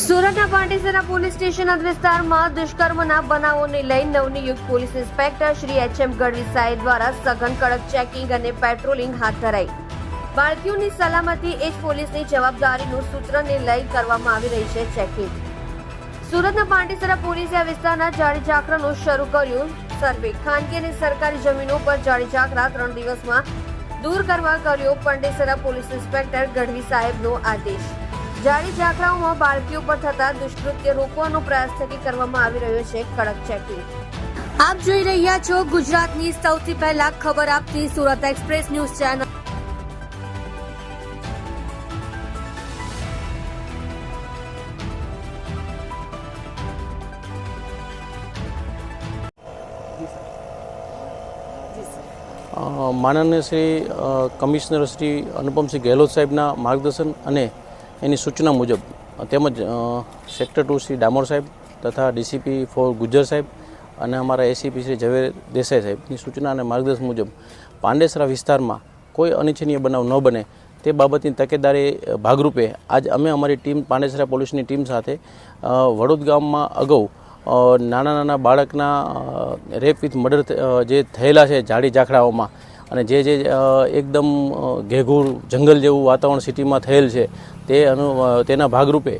સુરતના Pandesara police station વિસ્તારમાં દુષ્કર્મના બનાવોને લઈ નવનિયુક્ત police inspector Shri H M Gadhvi સાહેબ દ્વારા સઘન કડક ચેકિંગ અને પેટ્રોલિંગ હાથ ધરાઈ. બાળકીઓની સલામતી એ જ પોલીસની જવાબદારીનું સૂત્રને લઈ કરવામાં આવી રહી છે ચેકિંગ. સુરતના પાંડેસરા પોલીસે આ વિસ્તારના જાડી શરૂ કર્યું. સર્વે ખાનગી અને સરકારી જમીનો પર જાડી ઝાકરા ત્રણ દિવસમાં દૂર કરવા કર્યો પાંડેસરા પોલીસ ઇન્સ્પેક્ટર ગઢવી સાહેબનો આદેશ. જાડી ઝાકરાઓમાં બાળકી ઉપર થતા દુષ્કૃત્ય રોકવાનો પ્રયાસ થકી કરવામાં આવી રહ્યો છે કડક ચેકિંગ. આપ જોઈ રહ્યા છો ગુજરાતની સૌથી પહેલા ખબર આપતી સુરત એક્સપ્રેસ ન્યૂઝ ચેનલ. માનનીય શ્રી કમિશનર શ્રી અનુપમસિંહ ગેહલોત સાહેબના માર્ગદર્શન અને એની સૂચના મુજબ, તેમજ સેક્ટર ટુ શ્રી ડામોર સાહેબ તથા ડીસીપી ફોર ગુજર સાહેબ અને અમારા એસીપી શ્રી ઝવેર દેસાઈ સાહેબની સૂચના અને માર્ગદર્શન મુજબ પાંડેસરા વિસ્તારમાં કોઈ અનિચ્છનીય બનાવ ન બને તે બાબતની તકેદારી ભાગરૂપે આજ અમે અમારી ટીમ પાંડેસરા પોલીસની ટીમ સાથે વડોદ ગામમાં અગાઉ નાના નાના બાળકના રેપ વિથ મર્ડર જે થયેલા છે જાડી ઝાખડાઓમાં અને જે જે એકદમ ઘેઘૂર જંગલ જેવું વાતાવરણ સિટીમાં થયેલ છે, તે અનુ તેના ભાગરૂપે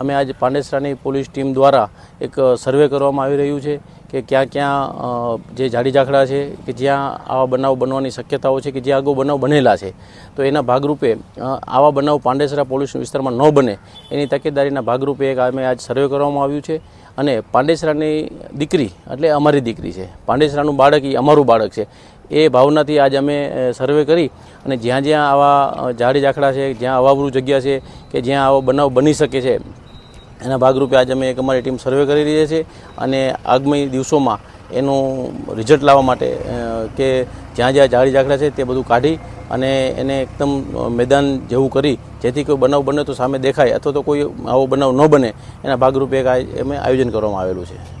અમે આજ પાંડેસરાની પોલીસ ટીમ દ્વારા એક સર્વે કરવામાં આવી રહ્યું છે કે ક્યાં ક્યાં જે જાડી ઝાખડા છે, કે જ્યાં આવા બનાવ બનવાની શક્યતાઓ છે, કે જ્યાં અગાઉ બનાવ બનેલા છે. તો એના ભાગરૂપે આવા બનાવ પાંડેસરા પોલીસ વિસ્તારમાં ન બને, એની તકેદારીના ભાગરૂપે એક અમે આજ સર્વે કરવામાં આવ્યું છે. અને પાંડેસરાની દીકરી, એટલે અમારી દીકરી છે. પાંડેસરાનું બાળક એ અમારું બાળક છે. એ ભાવનાથી આજ અમે સર્વે કરી અને જ્યાં જ્યાં આવા ઝાડી ઝાખડા છે, જ્યાં અવાવરૂ જગ્યા છે કે જ્યાં આવો બનાવ બની શકે છે, એના ભાગરૂપે આજે અમે એક અમારી ટીમ સર્વે કરી રહી છે અને આગામી દિવસોમાં એનું રિઝલ્ટ લાવવા માટે કે જ્યાં જ્યાં ઝાડી ઝાખડા છે તે બધું કાઢી અને એને એકદમ મેદાન જેવું કરી, જેથી કોઈ બનાવ બને તો સામે દેખાય અથવા તો કોઈ આવો બનાવ ન બને, એના ભાગરૂપે એક અમે આયોજન કરવામાં આવેલું છે.